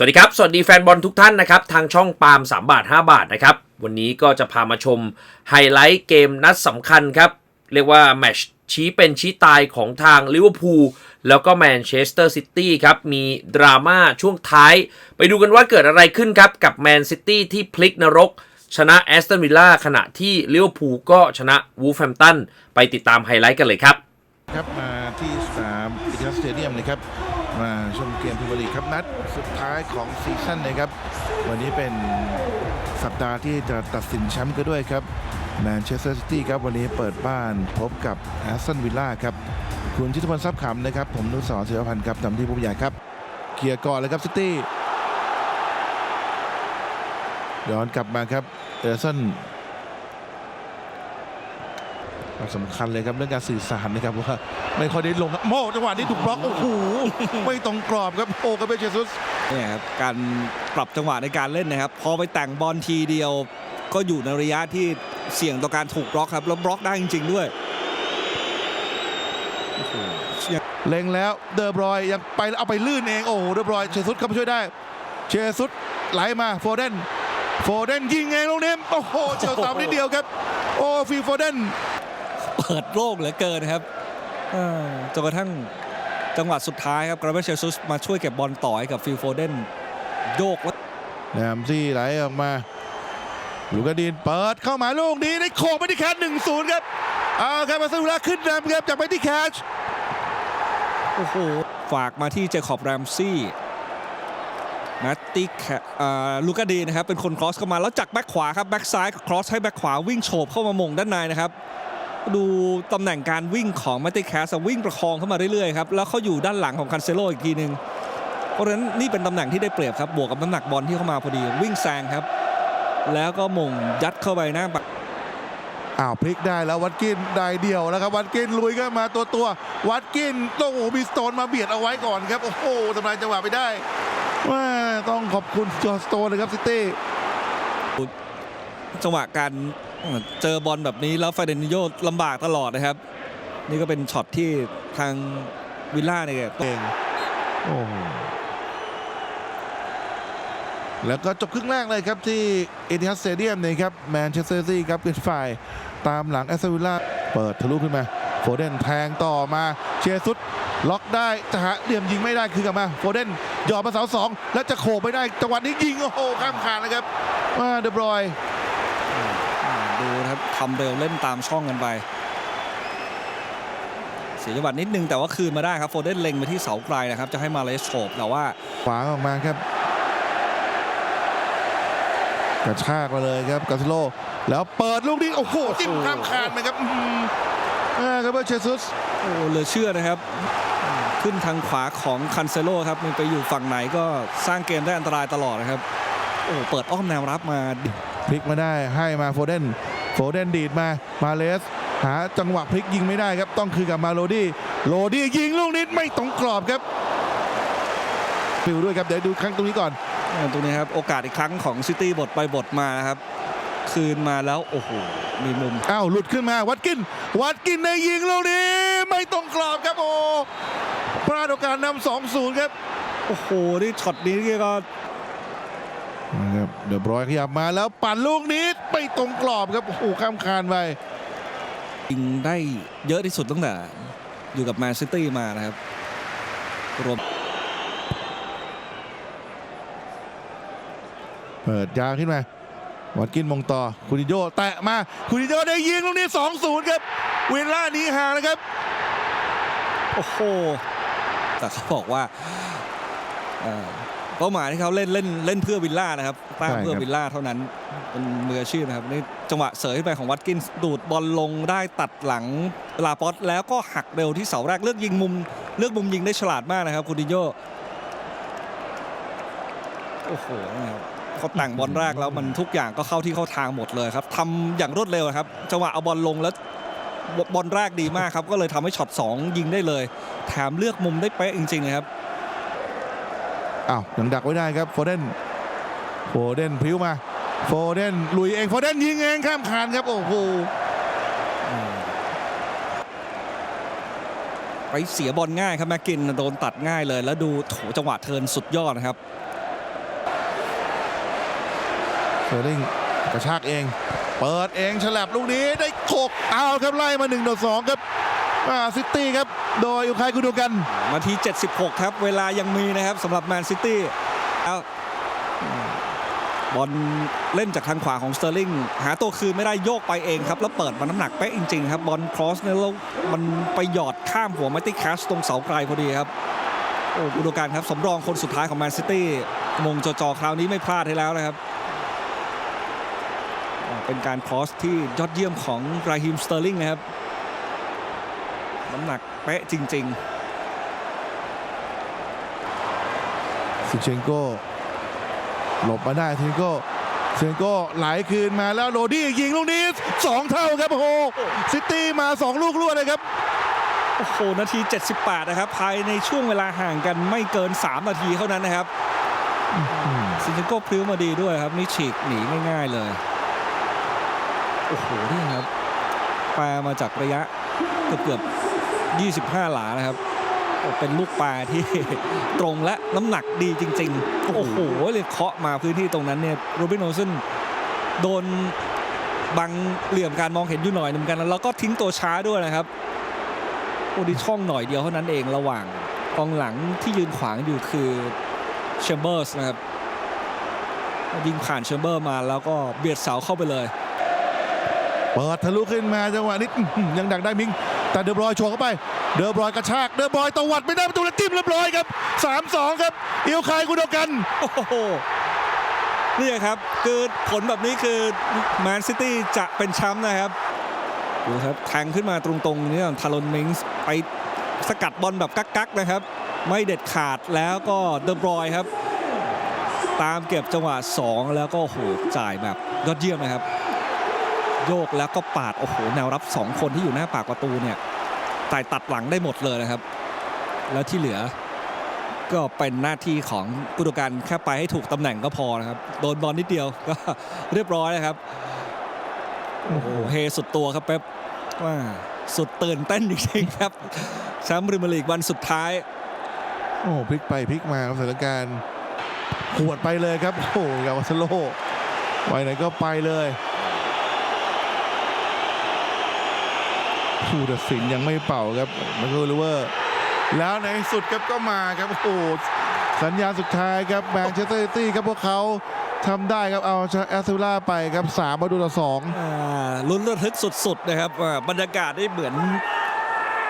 สวัสดีครับ สวัสดีแฟนบอลทุกท่านนะครับ ทางช่องปาล์ม3 บาท 5 บาทนะครับ วันนี้ก็จะพามาชมไฮไลท์เกมนัดสำคัญครับ เรียกว่าแมชชี้เป็นชี้ตายของทางลิเวอร์พูลแล้วก็แมนเชสเตอร์ซิตี้ครับ มีดราม่าช่วงท้าย ไปดูกันว่าเกิดอะไรขึ้นครับ กับแมนซิตี้ที่พลิกนรก ชนะแอสตันวิลล่าขณะที่ลิเวอร์พูลก็ชนะวูฟแฮมตันไปติดตามไฮไลท์กันเลยครับ ครับมาที่สนามอินเตอร์สเตเดียมเลยครับ มาชมเกมพรีเมียร์ลีครับนัดสุดท้ายของซีซั่นนะครับ วันนี้เป็นสัปดาห์ที่จะตัดสินแชมป์กันด้วยครับแมนเชสเตอร์ซิตี้ครับวันนี้เปิดบ้านพบกับแอสตันวิลล่าครับ คุณชิตพลทรัพย์ขำนะครับ ผมนุสรเสือพันธ์ครับทำที่ผู้ใหญ่ครับเคลียร์ก่อนเลยครับซิตี้ย้อนกลับมาครับเออร์สัน สำคัญเลยครับเรื่องการสื่อสารนะครับว่าไม่ค่อยได้ลงครับโมจังหวะนี้ถูกบล็อกโอ้โหไม่ตรงกรอบครับโอ้กาเบเชซุสเนี่ยครับการปรับจังหวะในการเล่นนะครับ พอไปแต่งบอลทีเดียว ก็อยู่ในระยะที่เสี่ยงต่อการถูกบล็อกครับแล้วบล็อกได้จริง ๆ ด้วยโอ้โหเล็งแล้วเดอร์บรอยยังไปเอาไปลื่นเองโอ้โหเดอร์บรอยเชซุสเข้ามาช่วยได้ เชซุสไหลมาโฟเดนโฟเดนยิงเองลงเนมโอ้โหเฉียวเสานิดเดียวครับ โอ้ฟีโฟเดนเปิดโล่งเหลือเกินนะครับเออจนกระทั่งจังหวะสุดท้ายครับกราเบเชซุสมาช่วยเก็บบอลต่อให้กับฟิลโฟเดนโยกแล้วแนมซี่ไหลออกมาลูกาดีนเปิดเข้ามาลูกนี้ได้โขกไปที่แคชหนึ่งศูนย์ครับเอาครับมาสุราขึ้นนำครับจากไปที่แคชโอ้โหฝากมาที่เจคอบแรมซี่แมตติกลูกาดีนะครับเป็นคนครอสเข้ามาแล้วจากแบ็คขวาครับแบ็คซ้ายครอสให้แบ็คขวาวิ่งโฉบเข้ามามงด้านในนะครับ ดูตำแหน่งการวิ่งของแมตติแคสวิ่งประคองเข้ามาเรื่อยๆครับแล้วเขาอยู่ด้านหลังของคันเซโลอีกทีหนึ่งเพราะฉะนั้นนี่เป็นตำแหน่งที่ได้เปรียบครับบวกกับน้ำหนักบอลที่เข้ามาพอดีวิ่งแซงครับ แล้วก็มงยัดเข้าไปหน้าปักอ้าวพลิกได้แล้ววัดกินได้เดียวแล้วครับวัดกินลุยก็มาตัวตัวๆวัดกินโอ้โหมีสโตนมาเบียดเอาไว้ก่อนครับโอ้โหทำลายจังหวะไปได้ว่าต้องขอบคุณจอห์นสโตนเลยครับซิตี้จังหวะการ เจอบอลแบบนี้แล้วไฟเดนิโยลำบากตลอดนะครับ นี่ก็เป็นช็อตที่ทางวิลล่าเนี่ยเองโอ้แล้วก็จบครึ่งแรกเลยครับที่เอทิฮัสเตเดียมนะครับแมนเชสเตอร์ซิตี้ครับเป็นฝ่ายตามหลังแอสตันวิลล่าเปิดทะลุขึ้นมาโฟเดนแทงต่อมาเชซุดล็อกได้จะหาเหลี่ยมยิงไม่ได้คือกลับมาโฟเดนหยอดมาเสาสองแล้วจะโขกไม่ได้จังหวะนี้ยิงโอ้โหข้ามคานนะครับมาเดบรอย ครับทำเร็วเล่นตามช่องกันไป เสียจังหวะนิดนึงแต่ว่าคืนมาได้ครับโฟเดนเล็งไปที่เสาไกลนะครับ จะให้มาเลสโฉบแต่ว่าขวางออกมาครับกระชากมาเลยครับกาซิโล แล้วเปิดลูกนี้โอ้โหจิ้มข้ามคานนะครับอื้อหืออ่าครับเชซุสโอ้เหลือเชื่อนะครับ ขึ้นทางขวาของคันเซโลครับมันไปอยู่ฝั่งไหนก็สร้างเกมได้อันตรายตลอดนะครับ โอ้เปิดอ้อมแนวรับมาพลิกมาได้ให้มาโฟเดน โฟเดนดีดมามาเลส หาจังหวะพลิกยิงไม่ได้ครับ ต้องคือกับมาโรดี้โรดี้ยิงลูกนี้ไม่ตรงกรอบครับฟิลด้วยครับ เดี๋ยวดูครั้งตรงนี้ก่อนอ่าตรงนี้ครับ โอกาสอีกครั้งของซิตี้บทไปบทมานะครับ คืนมาแล้ว โอ้โห มีมุมอ้าวหลุดขึ้นมาวัดกิน วัดกินในยิงลูกนี้ ไม่ตรงกรอบครับโอ้พลาดโอกาสนำสองศูนย์ครับ โอ้โห นี่ช็อตนี้ก็นะครับเดอะบรอยขยับมาแล้วปั่นลูกนี้ ไม่ตรงกรอบครับโอ้โหข้ามคานไปยิงได้เยอะที่สุดตั้งแต่อยู่กับแมนซิตี้มานะครับ รวม เปิดยาวขึ้นมาวัดกินมงต่อคูติโยแตะมาคูติโยได้ยิงลูกนี้ 2 0 ครับ เวลานี้ห่างนะครับ โอ้โห แต่เขาบอกว่า เอ่อเป้าหมายที่เขาเล่นเล่นเล่นเพื่อวิลล่านะครับตั้งเพื่อวิลล่าเท่านั้นเป็นมืออาชีพนะครับนี่จังหวะเสยขึ้นไปของวัตกินส์ดูดบอลลงได้ตัดหลังลาปอตแล้วก็หักเร็วที่เสาแรกเลือกยิงมุม เลือกมุมยิงได้ฉลาดมากนะครับคูติโยโอ้โหนะครับเขาแต่งบอลแรกแล้วมันทุกอย่างก็เข้าที่เข้าทางหมดเลยครับทำอย่างรวดเร็วครับจังหวะเอาบอลลงแล้วบอลแรกดีมากครับ ก็เลยทำให้ช็อตสองยิงได้เลยแถมเลือกมุมได้เป๊ะจริงๆนะครับ อ้าวยังดักไว้ได้ครับโฟเดนโฟเดนพิ้วมาโฟเดนลุยเองโฟเดนยิงเองข้ามคานครับโอ้โหไปเสียบอลง่ายครับแม็กกินโดนตัดง่ายเลย แล้วดูโถจังหวะเทินสุดยอดนะครับเฟอร์ลิงกระชากเอง เปิดเองฉลับลูกนี้ได้โกเอาครับไล่มา1ต่อ2ครับ ซิตี้ครับ โดยอุคายกุดูกันนาที 76 ครับ เวลายังมีนะครับสำหรับแมนซิตี้เอาบอลเล่นจากทางขวาของสเตอร์ลิงหาตัวคืนไม่ได้โยกไปเองครับ แล้วเปิดมาน้ำหนักเป๊ะจริง ๆ ครับ บอลครอสเนี่ยแล้วมันไปหยอดข้ามหัวมาติแคชตรงเสาไกลพอดีครับโอ้อุดมการครับสำรองคนสุดท้ายของแมนซิตี้มงจอจอคราวนี้ไม่พลาดให้แล้วนะครับ เป็นการครอสที่ยอดเยี่ยมของราฮิมสเตอร์ลิงนะครับ น้ำหนักเป๊ะจริงๆ ซิเชนโกหลบมาได้ซิเชนโกซิเชนโกไหลคืนมาแล้วโรดี้ยิงลูกนี้2เท่าครับโอ้โหซิตี้มา2ลูกรวดเลยครับโอ้โหนาที 78 นะครับ ภายในช่วงเวลาห่างกันไม่เกิน 3 นาทีเท่านั้นนะครับซินเชโก้พลิ้วมาดีด้วยครับ นี่ฉีกหนีง่ายๆเลย โอ้โห นี่ครับปลามาจากระยะเกือบเกือบๆ 25 หลานะครับเป็นลูกปลาที่ตรงและน้ำหนักดีจริง ๆ โอ้โหเลยเคาะมาพื้นที่ตรงนั้นเนี่ยโรบินโอสันโดนบังเหลี่ยมการมองเห็นอยู่หน่อยหนึ่งเหมือนกันแล้วก็ทิ้งตัวช้าด้วยนะครับโอ้ดีช่องหน่อยเดียวเท่านั้นเองระหว่างกองหลังที่ยืนขวางอยู่คือแชมเบอร์สนะครับยิงผ่านแชมเบอร์มาแล้วก็เบียดเสาเข้าไปเลย เปิดทะลุขึ้นมาจังหวะนี้ยังดักได้มิง แต่เดอบรอยโชว์เข้าไป เดอบรอยกระชากเดอบรอยตวัดไม่ได้ประตูแล้วจิ้มเรียบร้อยครับ 3-2 ครับอิลคายกุโดกัน โอ้โหนี่ครับคือผลแบบนี้คือแมนซิตี้จะเป็นแชมป์นะครับดูครับแทงขึ้นมาตรงๆนี่ทารอนมิงส์ไปสกัดบอลแบบกักๆนะครับ ไม่เด็ดขาดแล้วก็เดอบรอยครับ ตามเก็บจังหวะ 2 แล้วก็โอ้โหจ่ายแบบยอดเยี่ยมนะครับ โยกแล้วก็ปาดโอ้โหแนวรับ 2 คนที่อยู่หน้าปากประตูเนี่ยจ่ายตัดหลังได้หมดเลยนะครับ แล้วที่เหลือก็เป็นหน้าที่ของกุดกันแค่ไปให้ถูกตำแหน่งก็พอนะครับโดนบอลนิดเดียวก็เรียบร้อยนะครับโอ้โหเฮสุดตัวครับเป๊ปว่าสุดตื่นเต้นจริงๆครับแชมป์พรีเมียร์ลีกวันสุดท้าย โอ้พลิกไปพลิกมาครับสถานการณ์หวดไปเลยครับ โอ้โหยาวาสโลไปไหนก็ไปเลย ผู้ตัดสินยังไม่เป่าครับมันก็รู้ว่าแล้วในสุดครับก็มาครับโอ้โหสัญญาณสุดท้ายครับแมนเชสเตอร์ซิตี้ครับพวกเขาทำได้ครับเอาแอสตูล่าไปครับ3มาดูต่อสองลุ้นระทึกสุดๆนะครับบรรยากาศได้เหมือน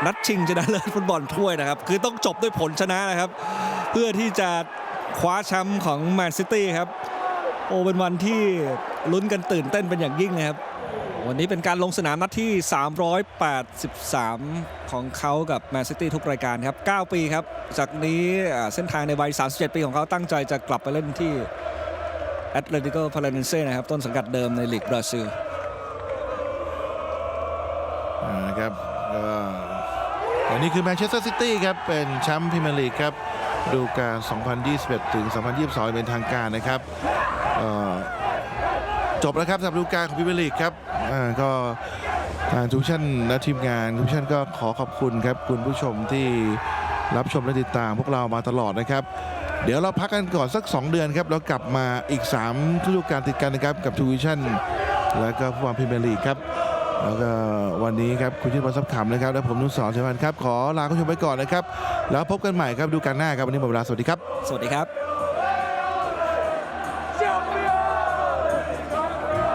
นัดชิงชนะเลิศฟุตบอลถ้วยนะครับ คือต้องจบด้วยผลชนะนะครับ เพื่อที่จะคว้าแชมป์ของแมนซิตี้ครับ โอเป็นวันที่ลุ้นกันตื่นเต้นเป็นอย่างยิ่งนะครับ วันนี้เป็นการลงสนามนัดที่ 383 ของเขากับแมนซิตี้ทุกรายการครับ 9 ปีครับ จากนี้เส้นทางในวัย 37 ปีของเขาตั้งใจจะกลับไปเล่นที่แอตเลติโกพาราเนเซ่นะครับ ต้นสังกัดเดิมในลีกบราซิลนะครับก็อันนี้คือแมนเชสเตอร์ซิตี้ครับ เป็นแชมป์พรีเมียร์ลีกครับดูการ2021 ถึง 2022 เป็นทางการนะครับ จบแล้วครับสำหรับฤดูกาลของพรีเมลีกครับอ่าก็ทางทุกท่านและทีมงานทุกท่านก็ขอขอบคุณครับคุณผู้ชมที่รับชมและติดตามพวกเรามาตลอดนะครับ เดี๋ยวเราพักกันก่อนสัก 2 เดือนครับแล้วกลับมาอีก3ฤดูกาลติดกันนะครับกับทูวิชั่นแล้วก็ฟุตบอลพรีเมียร์ลีกครับแล้วก็วันนี้ครับคุณชิดบอลซับขำนะครับ และผมนุ่นสอนเชัยพันธ์ครับ ขอลาคุณผู้ชมไปก่อนนะครับ แล้วพบกันใหม่ครับดูกันหน้าครับ วันนี้หมดเวลาสวัสดีครับ สวัสดีครับ